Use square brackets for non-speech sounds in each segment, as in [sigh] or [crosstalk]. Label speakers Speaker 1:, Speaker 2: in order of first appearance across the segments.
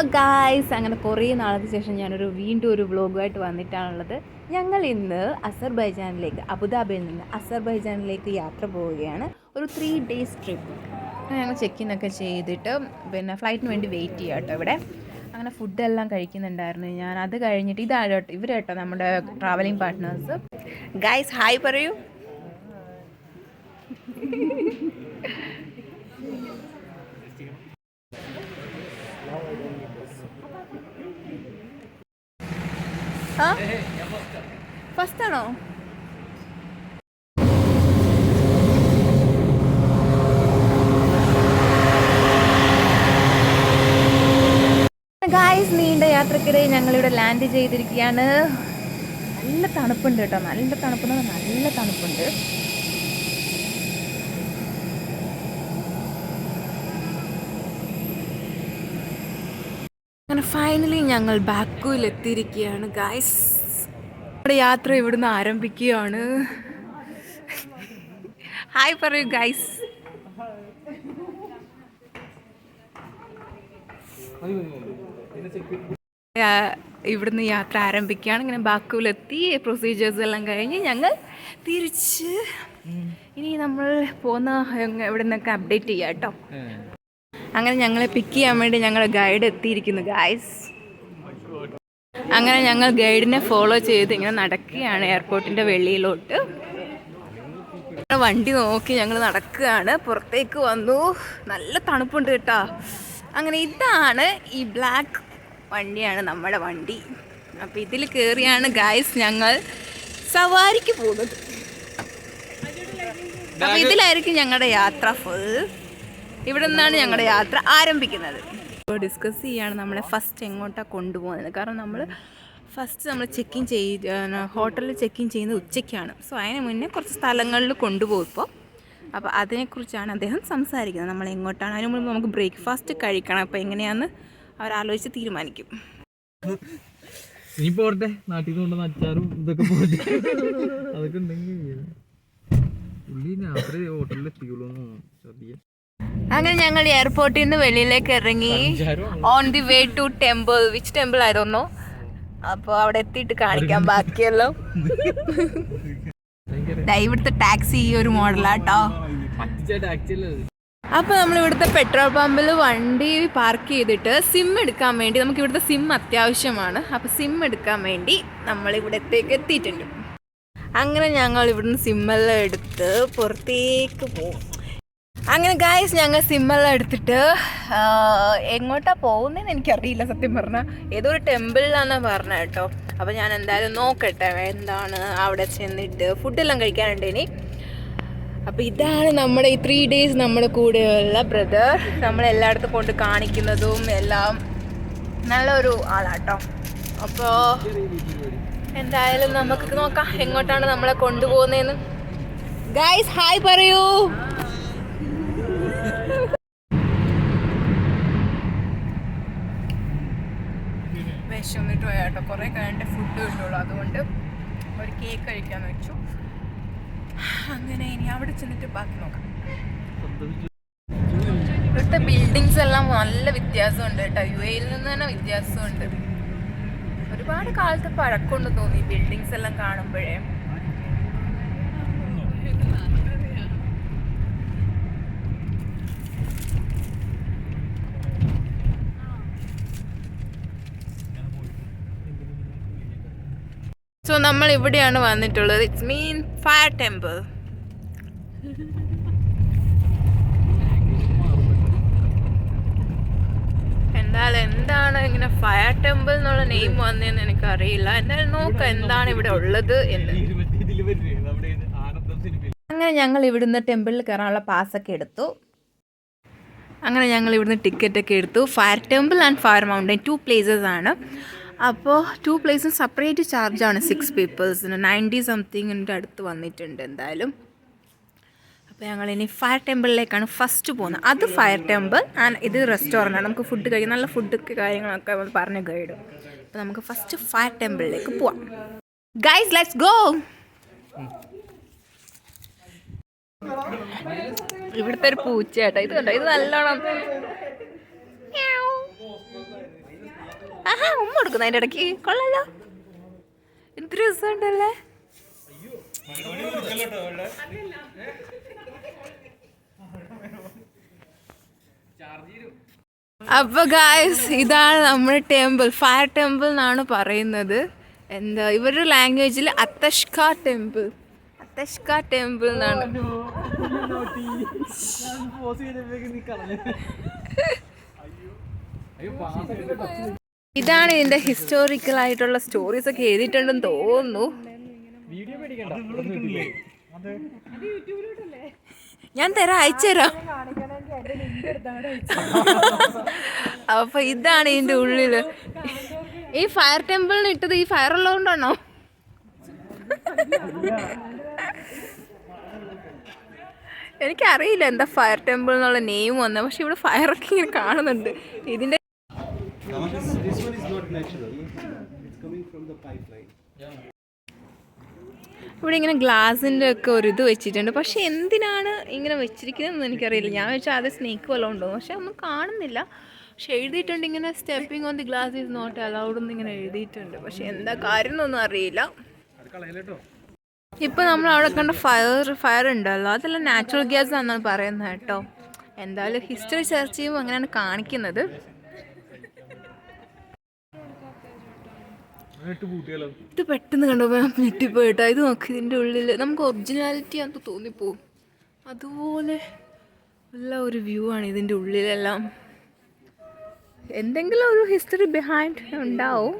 Speaker 1: Guys അങ്ങനെ കുറേ നാളത്തെ ശേഷം ഞാനൊരു വീണ്ടും ഒരു വ്ളോഗുമായിട്ട് വന്നിട്ടാണുള്ളത്. ഞങ്ങൾ ഇന്ന് അസർബൈജാനിലേക്ക് അബുദാബിയിൽ നിന്ന് അസർബൈജാനിലേക്ക് യാത്ര പോവുകയാണ്. ഒരു ത്രീ ഡേയ്സ് ട്രിപ്പ് ഞങ്ങൾ ചെക്ക് ഇൻ ഒക്കെ ചെയ്തിട്ട് പിന്നെ ഫ്ലൈറ്റിന് വേണ്ടി വെയിറ്റ് ചെയ്യാം കേട്ടോ ഇവിടെ. അങ്ങനെ ഫുഡെല്ലാം കഴിക്കുന്നുണ്ടായിരുന്നു ഞാൻ. അത് കഴിഞ്ഞിട്ട് ഇതാണ് കേട്ടോ ഇവർ കേട്ടോ നമ്മുടെ ട്രാവലിംഗ് പാർട്ട്നേഴ്സ് ഗായ്സ് ഹായ് പറയൂ. ഫസ്റ്റ് ആണോ ഗായ്സ് നീണ്ട യാത്രക്കിടെ ഞങ്ങളിവിടെ ലാൻഡ് ചെയ്തിരിക്കുകയാണ്. നല്ല തണുപ്പുണ്ട് കേട്ടോ. നല്ല തണുപ്പുണ്ട്. നല്ല തണുപ്പുണ്ട്. അങ്ങനെ ഫൈനലി ഞങ്ങൾ ബാക്കുവിൽ എത്തിയിരിക്കുകയാണ് ഗായ്സ് നമ്മുടെ യാത്ര ഇവിടുന്ന് ആരംഭിക്കുകയാണ്. ഹായ് പറയൂ ഗായ്സ് ഇവിടുന്ന് യാത്ര ആരംഭിക്കുകയാണ്. ഇങ്ങനെ ബാക്കുവിലെത്തി പ്രൊസീജിയേഴ്സ് എല്ലാം കഴിഞ്ഞ് ഞങ്ങൾ തിരിച്ച് ഇനി നമ്മൾ പോകുന്ന ഇവിടെ നിന്നൊക്കെ അപ്ഡേറ്റ് ചെയ്യാം കേട്ടോ അങ്ങനെ ഞങ്ങളെ പിക്ക് ചെയ്യാൻ വേണ്ടി ഞങ്ങളുടെ ഗൈഡ് എത്തിയിരിക്കുന്നു ഗായ്സ് അങ്ങനെ ഞങ്ങൾ ഗൈഡിനെ ഫോളോ ചെയ്ത് ഇങ്ങനെ നടക്കുകയാണ് എയർപോർട്ടിന്റെ വെളിയിലോട്ട്. വണ്ടി നോക്കി ഞങ്ങൾ നടക്കുകയാണ്. പുറത്തേക്ക് വന്നു. നല്ല തണുപ്പുണ്ട് കേട്ടോ. അങ്ങനെ ഇതാണ് ഈ ബ്ലാക്ക് വണ്ടിയാണ് നമ്മുടെ വണ്ടി. അപ്പോൾ ഇതിൽ കയറിയാണ് ഗായ്സ് ഞങ്ങൾ സവാരിക്ക് പോകുന്നത്. അപ്പോൾ ഇതിലായിരിക്കും ഞങ്ങളുടെ യാത്ര ഫുൾ ഇവിടെ നിന്നാണ് ഞങ്ങളുടെ യാത്ര ആരംഭിക്കുന്നത്. ഇപ്പോൾ ഡിസ്കസ് ചെയ്യാണ് നമ്മളെ ഫസ്റ്റ് എങ്ങോട്ടാണ് കൊണ്ടുപോകുന്നത്. കാരണം നമ്മൾ ഫസ്റ്റ് നമ്മൾ ചെക്ക് ഇൻ ഹോട്ടലിൽ ചെക്ക് ഇൻ ചെയ്യുന്നത് ഉച്ചയ്ക്കാണ്. സോ അതിന് മുന്നേ കുറച്ച് സ്ഥലങ്ങളിൽ കൊണ്ടുപോകും ഇപ്പോൾ അപ്പോൾ അതിനെക്കുറിച്ചാണ് അദ്ദേഹം സംസാരിക്കുന്നത്. നമ്മൾ എങ്ങോട്ടാണ്? അതിന് മുമ്പ് നമുക്ക് ബ്രേക്ക്ഫാസ്റ്റ് കഴിക്കണം. അപ്പോൾ എങ്ങനെയാണെന്ന് അവരാലോചിച്ച് തീരുമാനിക്കും.
Speaker 2: ഇനി നാട്ടിൽ കൊണ്ടുവന്ന അച്ചാറും ഇതൊക്കെ പോട്ടെ അതൊക്കെ ഉണ്ടെങ്കിൽ പുള്ളി ഹോട്ടലിൽ എത്തിക്കുള്ളൂ
Speaker 1: അങ്ങനെ ഞങ്ങൾ എയർപോർട്ടിൽ നിന്ന് വെളിയിലേക്ക് ഇറങ്ങി. On the way to temple which temple ആയിരുന്നു അപ്പോൾ അവിടെ എത്തിയിട്ട് കാണിക്കാൻ ബാക്കിയല്ലോ. ഇവിടുത്തെ ടാക്സി ഈ ഒരു മോഡലാട്ടോ.
Speaker 2: അപ്പൊ
Speaker 1: അപ്പോൾ നമ്മൾ ഇവിടുത്തെ പെട്രോൾ പമ്പിൽ വണ്ടി പാർക്ക് ചെയ്തിട്ട് സിം എടുക്കാൻ വേണ്ടി നമുക്ക് ഇവിടുത്തെ സിം അത്യാവശ്യമാണ്. അപ്പൊ സിം എടുക്കാൻ വേണ്ടി നമ്മൾ ഇവിടത്തേക്ക് എത്തിയിട്ടുണ്ട്. അങ്ങനെ ഞങ്ങൾ ഇവിടുന്ന് സിമ്മെല്ലാം എടുത്ത് പുറത്തേക്ക് പോകും അങ്ങനെ ഗായ്സ് ഞങ്ങൾ സിമ്മെല്ലാം എടുത്തിട്ട് എങ്ങോട്ടാ പോകുന്നതെന്ന് എനിക്കറിയില്ല സത്യം പറഞ്ഞാൽ ഏതോ ഒരു ടെമ്പിളിലാണെന്ന് പറഞ്ഞത് കേട്ടോ. അപ്പോൾ ഞാൻ എന്തായാലും നോക്കട്ടെ എന്താണ് അവിടെ ചെന്നിട്ട്. ഫുഡെല്ലാം കഴിക്കാനുണ്ട് ഇനി. അപ്പോൾ ഇതാണ് നമ്മുടെ ഈ ത്രീ ഡേയ്സ് നമ്മുടെ കൂടെയുള്ള ബ്രദർ നമ്മളെല്ലായിടത്തും കൊണ്ട് കാണിക്കുന്നതും എല്ലാം നല്ലൊരു ആളാട്ടോ. അപ്പോൾ എന്തായാലും നമുക്ക് നോക്കാം എങ്ങോട്ടാണ് നമ്മളെ കൊണ്ടുപോകുന്നതെന്ന് ഗായ്സ് ഹായ് പറയൂ. വിശന്നിട്ട് കേട്ടോ കുറേ കഴിഞ്ഞിട്ട് ഫുഡ് കിട്ടുള്ളൂ. അതുകൊണ്ട് ഒരു കേക്ക് കഴിക്കാന്ന് വെച്ചു. അങ്ങനെ ഇനി അവിടെ ചെന്നിട്ട് ബാക്കി നോക്കാം. ഇവിടുത്തെ ബിൽഡിങ്സ് എല്ലാം നല്ല വ്യത്യാസമുണ്ട് കേട്ടോ. യു എയിൽ നിന്ന് തന്നെ വ്യത്യാസമുണ്ട്. ഒരുപാട് കാലത്ത് പഴക്കമുണ്ട് തോന്നി ബിൽഡിങ്സ് എല്ലാം കാണുമ്പോഴേ. സോ നമ്മൾ ഇവിടെയാണ് വന്നിട്ടുള്ളത്. ഇറ്റ്സ് മീൻ ഫയർ ടെമ്പിൾ എന്തായാലും എന്താണ് ഇങ്ങനെ ഫയർ ടെമ്പിൾ എന്നുള്ള നെയിം വന്നതെന്ന് എനിക്കറിയില്ല. എന്തായാലും നോക്കാം എന്താണ് ഇവിടെ ഉള്ളത് എന്ന്. അങ്ങനെ ഞങ്ങൾ ഇവിടുന്ന് ടെമ്പിളിൽ കയറാനുള്ള പാസ്സൊക്കെ എടുത്തു. അങ്ങനെ ഞങ്ങൾ ഇവിടുന്ന് ടിക്കറ്റ് ഒക്കെ എടുത്തു. Fire temple and fire mountain two places ആണ്. അപ്പോൾ ടു പ്ലേസും സെപ്പറേറ്റ് ചാർജാണ് സിക്സ് പീപ്പിൾസിന് നയന്റി സംതിങ്ങിന്റെ അടുത്ത് വന്നിട്ടുണ്ട് എന്തായാലും. അപ്പോൾ ഞങ്ങൾ ഇനി ഫയർ ടെമ്പിളിലേക്കാണ് ഫസ്റ്റ് പോകുന്നത്. അത് ഫയർ ടെമ്പിൾ ആൻഡ് ഇത് റെസ്റ്റോറന്റ് ആണ്. നമുക്ക് ഫുഡ് കഴിക്കാൻ നല്ല ഫുഡൊക്കെ കാര്യങ്ങളൊക്കെ പറഞ്ഞ ഗൈഡ് അപ്പോൾ നമുക്ക് ഫസ്റ്റ് ഫയർ ടെമ്പിളിലേക്ക് പോവാം. ഗൈസ് ലെറ്റ്സ് ഗോ ഇവിടുത്തെ ഒരു പൂച്ചയാട്ടോ. ഇത് കണ്ടോ? ഇത് നല്ലോണം. ആഹാ ഉമ്മ കൊടുക്കുന്ന അതിന്റെ ഇടയ്ക്ക്. കൊള്ളാലോ. എന്ത് രസമുണ്ടല്ലേ. അപ്പൊ ഗായ്സ് ഇതാണ് നമ്മുടെ ടെമ്പിൾ ഫയർ ടെമ്പിൾ എന്നാണ് പറയുന്നത്. എന്താ ഇവരുടെ ലാംഗ്വേജിൽ അത്തഷ്ക ടെമ്പിൾ അത്തഷ്ക ടെമ്പിൾ എന്നാണ്. ഇതാണ് ഇതിന്റെ ഹിസ്റ്റോറിക്കൽ ആയിട്ടുള്ള സ്റ്റോറീസ് ഒക്കെ എഴുതിയിട്ടുണ്ടെന്ന് തോന്നുന്നു. ഞാൻ തരാം അയച്ചുതരാം അപ്പൊ ഇതാണ് ഇതിന്റെ ഉള്ളിൽ. ഈ ഫയർ ടെമ്പിളിന് ഇട്ടത് ഈ ഫയർ ഉള്ളതുകൊണ്ടാണോ? എനിക്കറിയില്ല എന്താ ഫയർ ടെമ്പിൾ എന്നുള്ള നെയിം വന്നത് പക്ഷെ ഇവിടെ ഫയർ ഒക്കെ ഇങ്ങനെ കാണുന്നുണ്ട്. ഇതിന്റെ ഇവിടെ ഇങ്ങനെ ഗ്ലാസിന്റെ ഒക്കെ ഒരു ഇത് വെച്ചിട്ടുണ്ട്. പക്ഷെ എന്തിനാണ് ഇങ്ങനെ വെച്ചിരിക്കുന്നതെന്ന് എനിക്കറിയില്ല. ഞാൻ വെച്ചാൽ അത് സ്നേക്ക് വല്ലതും ഉണ്ടോ? പക്ഷെ ഒന്നും കാണുന്നില്ല. പക്ഷെ എഴുതിയിട്ടുണ്ട് ഇങ്ങനെ stepping on the glass is not allowed എന്ന് ഇങ്ങനെ എഴുതിയിട്ടുണ്ട്. പക്ഷെ എന്താ കാര്യം എന്നൊന്നും അറിയില്ല. ഇപ്പം നമ്മൾ അവിടെ കണ്ട ഫയർ ഫയർ ഉണ്ടല്ലോ. അതെല്ലാം നാച്ചുറൽ ഗ്യാസ് ആണെന്നാണ് പറയുന്നത് കേട്ടോ. എന്തായാലും ഹിസ്റ്ററി സെർച്ച് ചെയ്യുമ്പോൾ അങ്ങനെയാണ് കാണിക്കുന്നത്. ഇത് പെട്ടെന്ന് കണ്ടപ്പോൾ ഞാൻ ഞെട്ടിപ്പോയിട്ടോ. ഇത് നോക്ക് ഇതിന്റെ ഉള്ളിൽ നമുക്ക് ഒറിജിനാലിറ്റി ആണെന്ന് തോന്നിപ്പോവും. അതുപോലെ ഉള്ള ഒരു വ്യൂ ആണ് ഇതിന്റെ ഉള്ളിലെല്ലാം. എന്തെങ്കിലും ഒരു ഹിസ്റ്ററി ബിഹൈൻഡ് ഉണ്ടാവും?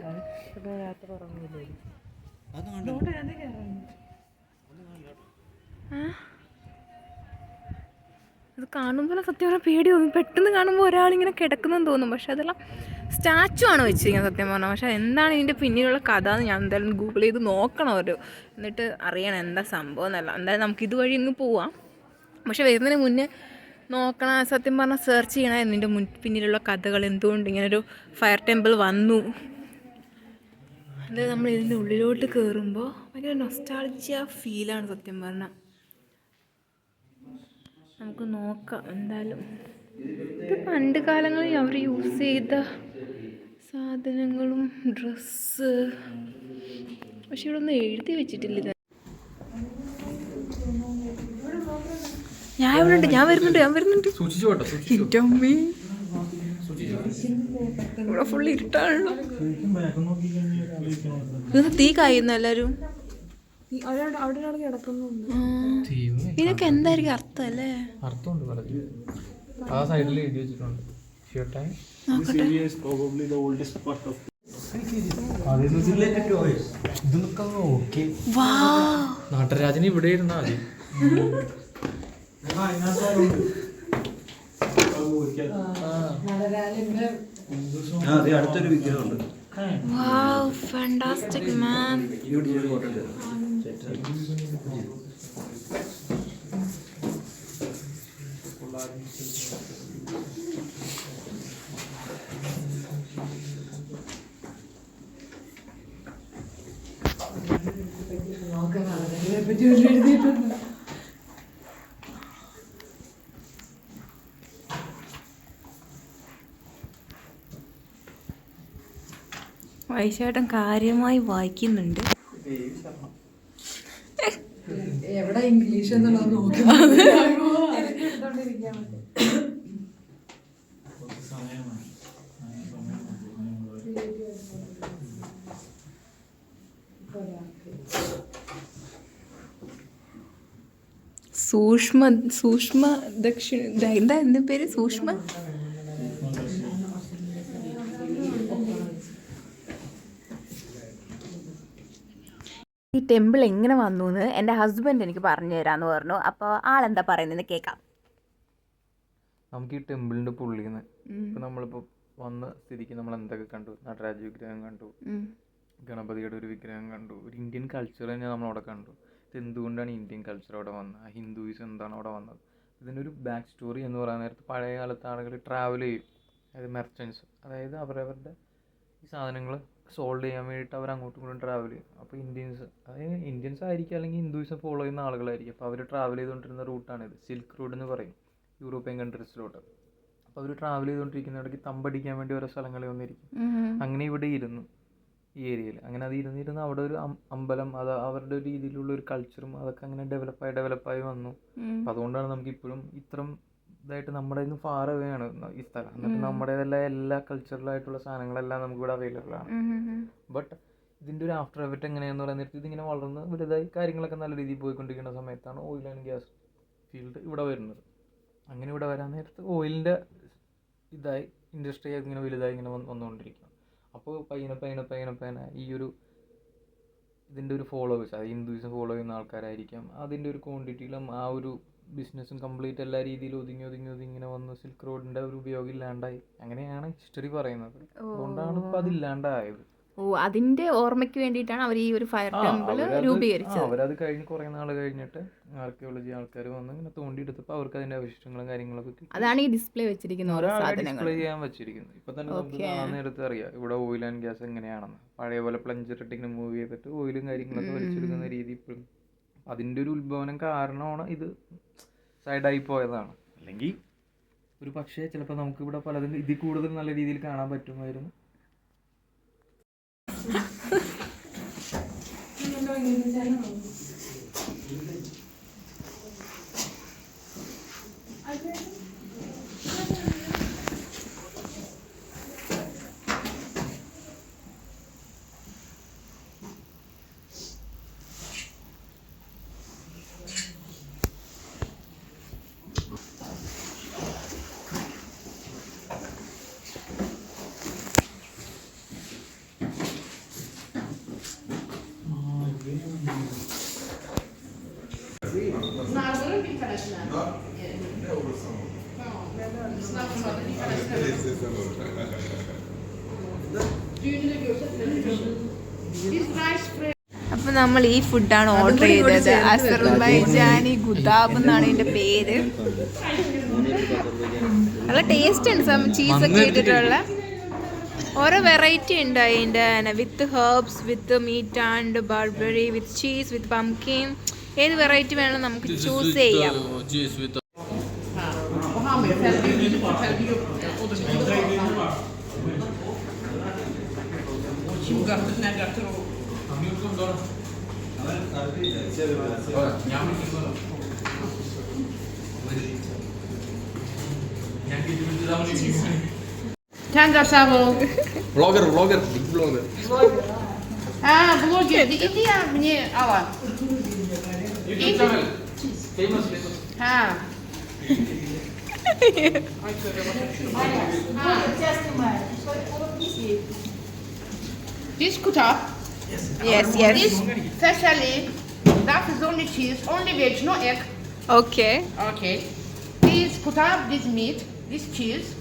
Speaker 1: ഇത് കാണുമ്പോൾ സത്യം പറഞ്ഞാൽ പേടി തോന്നും. പെട്ടെന്ന് കാണുമ്പോൾ ഒരാളിങ്ങനെ കിടക്കുന്നെന്ന് തോന്നും. പക്ഷെ അതെല്ലാം സ്റ്റാച്ചു ആണ് വെച്ചിരിക്കുന്നത് സത്യം പറഞ്ഞാൽ പക്ഷെ എന്താണ് ഇതിന്റെ പിന്നിലുള്ള കഥ എന്ന് ഞാൻ എന്തായാലും ഗൂഗിൾ ചെയ്ത് നോക്കണം ഒരു. എന്നിട്ട് അറിയണം എന്താ സംഭവം എന്നല്ല. എന്തായാലും നമുക്ക് ഇതുവഴി ഇങ്ങ് പോവാം. പക്ഷെ വരുന്നതിന് മുന്നേ നോക്കണം സത്യം പറഞ്ഞാൽ സെർച്ച് ചെയ്യണം എന്നിന്റെ മുൻ പിന്നിലുള്ള കഥകൾ എന്തുകൊണ്ട് ഇങ്ങനൊരു ഫയർ ടെമ്പിൾ വന്നു. അത് നമ്മൾ ഇതിന്റെ ഉള്ളിലോട്ട് കയറുമ്പോൾ ഭയങ്കര നൊസ്റ്റാൾജിയ ഫീലാണ് സത്യം പറഞ്ഞാൽ നമുക്ക് നോക്കാം എന്തായാലും. ഇത് പണ്ട് കാലങ്ങളിൽ അവർ യൂസ് ചെയ്ത സാധനങ്ങളും ഡ്രസ്സ്. പക്ഷെ ഇവിടെ ഒന്നും എഴുതി വെച്ചിട്ടില്ല. ഞാൻ ഇവിടെ ഉണ്ട് ഞാൻ വരുന്നുണ്ട് ഞാൻ വരുന്നുണ്ട്. ഇവിടെ ഫുൾ ഇരുട്ടാണല്ലോ. ഇത് തീ കായുന്നു എല്ലാരും? ഇതിനൊക്കെ എന്തായിരിക്കും അർത്ഥം അല്ലേ?
Speaker 2: അർത്ഥമുണ്ട് പറഞ്ഞു ആ സൈഡിൽ എഴുതി വെച്ചിട്ടുണ്ട്. ഷിയോട്ടായി
Speaker 3: This area is probably the oldest part of.
Speaker 1: വാ
Speaker 2: നാട്ടരാജന് ഇവിടെ ഇരുന്നാ മതി.
Speaker 3: അടുത്തൊരു വിഗ്രഹമുണ്ട്.
Speaker 1: വാവ് ഫാന്റാസ്റ്റിക് മാൻ വൈശേട്ടൻ കാര്യമായി വായിക്കുന്നുണ്ട്.
Speaker 4: എവിടെ ഇംഗ്ലീഷ് എന്നുള്ളത് നോക്കി.
Speaker 1: സൂക്ഷ്മ സൂക്ഷ്മ ദക്ഷിണ എന്താ എന്ത് പേര്? സൂക്ഷ്മ? ടെമ്പിൾ എങ്ങനെ വന്നു എന്ന് എന്റെ ഹസ്ബൻഡ് എനിക്ക് പറഞ്ഞു തരാമെന്ന് പറഞ്ഞു. അപ്പോൾ ആളെന്താ പറയുന്നത് കേൾക്കാം.
Speaker 2: നമുക്ക് ഈ ടെമ്പിളിന്റെ പുള്ളിന്ന് ഇപ്പൊ നമ്മളിപ്പോ വന്ന സ്ഥിതിക്ക് നമ്മൾ എന്തൊക്കെ കണ്ടു? നടരാജ വിഗ്രഹം കണ്ടു. ഗണപതിയുടെ ഒരു വിഗ്രഹം കണ്ടു. ഒരു ഇന്ത്യൻ കൾച്ചർ തന്നെ നമ്മൾ അവിടെ കണ്ടു. ഇത് എന്തുകൊണ്ടാണ് ഇന്ത്യൻ കൾച്ചർ അവിടെ വന്നത്? ആ ഹിന്ദുയിസം എന്താണ് അവിടെ വന്നത്? ഇതിന്റെ ഒരു ബാക്ക് സ്റ്റോറി എന്ന് പറയാൻ നേരത്ത് പഴയ കാലത്ത് ആളുകൾ ട്രാവൽ ചെയ്യും. അതായത് മെർച്ചൻസ് അതായത് അവരവരുടെ ഈ സാധനങ്ങൾ സോൾവ് ചെയ്യാൻ വേണ്ടിയിട്ട് അവർ അങ്ങോട്ടും ഇങ്ങോട്ടും ട്രാവൽ ചെയ്യും. അപ്പോൾ ഇന്ത്യൻസ് അതായത് ഇന്ത്യൻസ് ആയിരിക്കും അല്ലെങ്കിൽ ഹിന്ദുയിസം ഫോളോ ചെയ്യുന്ന ആളുകളായിരിക്കും. അപ്പോൾ അവർ ട്രാവൽ ചെയ്തുകൊണ്ടിരുന്ന റൂട്ടാണിത് സിൽക്ക് റോഡ് എന്ന് പറയും. യൂറോപ്യൻ കൺട്രീസിലോട്ട് അപ്പോൾ അവർ ട്രാവൽ ചെയ്തുകൊണ്ടിരിക്കുന്ന ഇടയ്ക്ക് തമ്പടിക്കാൻ വേണ്ടി ഓരോ സ്ഥലങ്ങളിൽ വന്നിരിക്കും. അങ്ങനെ ഇവിടെ ഇരുന്നു ഈ ഏരിയയിൽ അങ്ങനെ അത് ഇരുന്നിരുന്ന് അവിടെ ഒരു അമ്പലം അത് അവരുടെ രീതിയിലുള്ള ഒരു കൾച്ചറും അതൊക്കെ അങ്ങനെ ഡെവലപ്പായി ഡെവലപ്പായി വന്നു. അതുകൊണ്ടാണ് നമുക്ക് ഇപ്പോഴും ഇത്രയും ഇതായിട്ട് നമ്മുടെ നിന്ന് ഫാർ away ആണ് ഈ സ്ഥലം. എന്നിട്ട് നമ്മുടേതെല്ലാം എല്ലാ കൾച്ചറലായിട്ടുള്ള സാധനങ്ങളെല്ലാം നമുക്ക് ഇവിടെ അവൈലബിൾ ആണ്. ബട്ട് ഇതിന്റെ ഒരു ആഫ്റ്റർ എഫക്റ്റ് എങ്ങനെയാണെന്ന് പറയാൻ നേരത്ത് ഇതിങ്ങനെ വളർന്ന് വലുതായി കാര്യങ്ങളൊക്കെ നല്ല രീതിയിൽ പോയിക്കൊണ്ടിരിക്കുന്ന സമയത്താണ് ഓയിൽ ആൻഡ് ഗ്യാസ് ഫീൽഡ് ഇവിടെ വരുന്നത്. അങ്ങനെ ഇവിടെ വരാൻ നേരത്ത് ഓയിലിന്റെ ഇതായി ഇൻഡസ്ട്രി ഇങ്ങനെ വലുതായി ഇങ്ങനെ വന്ന് വന്നുകൊണ്ടിരിക്കുക അപ്പോൾ പയ്യനെ പയ്യനെ പയ്യനെ പയ്യനെ ഈ ഒരു ഇതിന്റെ ഒരു ഫോളോവേഴ്സ് അത് ഹിന്ദുയിസം ഫോളോ ചെയ്യുന്ന ആൾക്കാരായിരിക്കാം. അതിന്റെ ഒരു ക്വാണ്ടിറ്റിയിലും ആ ഒരു ബിസിനസ്സും കംപ്ലീറ്റ് എല്ലാ രീതിയിലും ഒതുങ്ങി ഒതുങ്ങി ഒതുങ്ങി ഇങ്ങനെ വന്ന് സിൽക്ക് റോഡിന്റെ ഒരു ഉപയോഗം ഇല്ലാണ്ടായി. അങ്ങനെയാണ് ഹിസ്റ്ററി പറയുന്നത്. അതുകൊണ്ടാണ് ഇപ്പൊ അതില്ലാണ്ടായത്
Speaker 1: ഓ. അതിന്റെ ഓർമ്മയ്ക്ക് വേണ്ടിയിട്ടാണ് അവർ ഈ ഒരു ഫയർ ടെമ്പിൾ രൂപീകരിച്ചത്.
Speaker 2: അവരത് കഴിഞ്ഞ് കുറെ നാൾ കഴിഞ്ഞിട്ട് ആർക്കിയോളജി ആൾക്കാർ വന്ന് ഇങ്ങനെ തോണ്ടിയെടുത്തപ്പോൾ അവർക്ക് അതിന്റെ അവശിഷ്ടങ്ങളും കാര്യങ്ങളൊക്കെ കിട്ടി.
Speaker 1: അതാണ് ഈ ഡിസ്പ്ലേ വെച്ചിരിക്കുന്ന ഓരോ സാധനങ്ങൾ
Speaker 2: ഡിസ്പ്ലേ ചെയ്യാൻ വെച്ചിരിക്കുന്നത്. ഇപ്പൊ തന്നെ നമുക്ക് നേരത്ത് അറിയാം. ഇവിടെ ഓയിൽ ആൻഡ് ഗ്യാസ് എങ്ങനെയാണെന്ന്. പഴയ പോലെ പ്ലഞ്ചർ ഇട്ടിങ്ങനെ മൂവ് ചെയ്തിട്ട് ഓയിലും കാര്യങ്ങളൊക്കെ വലിച്ചെടുക്കുന്ന രീതി ഇപ്പോഴും അതിന്റെ ഒരു ഉത്ഭവനം കാരണമാണ് ഇത് സൈഡായി പോയതാണ്. അല്ലെങ്കിൽ ഒരു പക്ഷേ ചിലപ്പോൾ നമുക്ക് ഇവിടെ പലതും ഇതിൽ കൂടുതൽ നല്ല രീതിയിൽ കാണാൻ പറ്റുമായിരുന്നു.
Speaker 1: അപ്പൊ നമ്മൾ ഈ ഫുഡാണ് ഓർഡർ ചെയ്തത്. അസർബൈജാനി ഗുദാബ് എന്നാണ് ഇതിന്റെ പേര്. നല്ല ടേസ്റ്റ് ഉണ്ട് സം ചീസ് ഒക്കെ ഇട്ടിട്ടുള്ള. ഓരോ വെറൈറ്റി ഉണ്ട് അതിന്റെ with herbs with meat and barberry with cheese with pumpkin ഏത് വെറൈറ്റി വേണം നമുക്ക് ചൂസ് ചെയ്യാം
Speaker 5: jaar samen.
Speaker 3: Vlogger, vlogger, big vlogger.
Speaker 5: мне blogger. YouTube. Famous, famous. Ha. [laughs] this kutab.
Speaker 1: Yes, yes.
Speaker 5: This Thessaly. That is only cheese, only veg, no egg.
Speaker 1: Okay.
Speaker 5: Okay. This kutab, this meat, this cheese.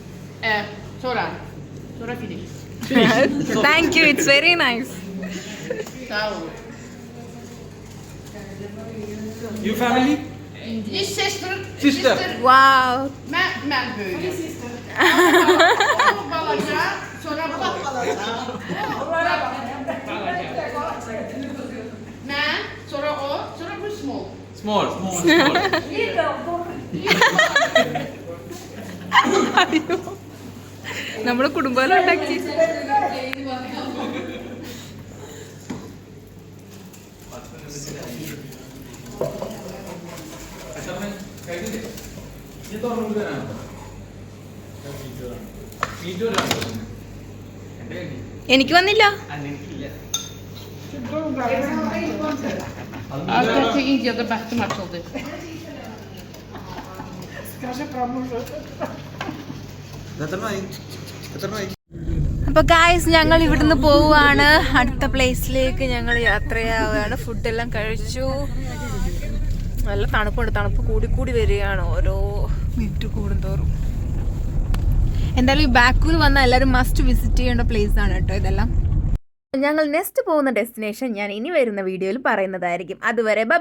Speaker 5: Uh, sonra. Sonra finish. [laughs]
Speaker 1: Thank you. It's very nice.
Speaker 5: Sağ olun.
Speaker 3: You family?
Speaker 5: this sister,
Speaker 3: Sister.
Speaker 1: Wow
Speaker 5: Mac Mac böyle. O balaca, sonra balaca. Ben, sonra o, sonra bu small.
Speaker 3: Small. Small. [laughs]
Speaker 1: നമ്മുടെ കുടുംബം ഉണ്ടാക്കി എനിക്ക് വന്നില്ല. അപ്പൊ guys ഞങ്ങൾ ഇവിടുന്ന് പോവുകയാണ്. അടുത്ത പ്ലേസിലേക്ക് ഞങ്ങൾ യാത്രയാവുകയാണ് ഫുഡെല്ലാം കഴിച്ചു. നല്ല തണുപ്പുണ്ട്. തണുപ്പ് കൂടി കൂടി വരികയാണ് ഓരോ മിനിറ്റ് കൂടുന്തോറും. എന്തായാലും ഈ ബാക്കൂർ വന്ന എല്ലാവരും മസ്റ്റ് വിസിറ്റ് ചെയ്യേണ്ട പ്ലേസ് ആണ് കേട്ടോ ഇതെല്ലാം. ഞങ്ങൾ നെക്സ്റ്റ് പോകുന്ന ഡെസ്റ്റിനേഷൻ ഞാൻ ഇനി വരുന്ന വീഡിയോയിൽ പറയുന്നതായിരിക്കും. അതുവരെ ബൈ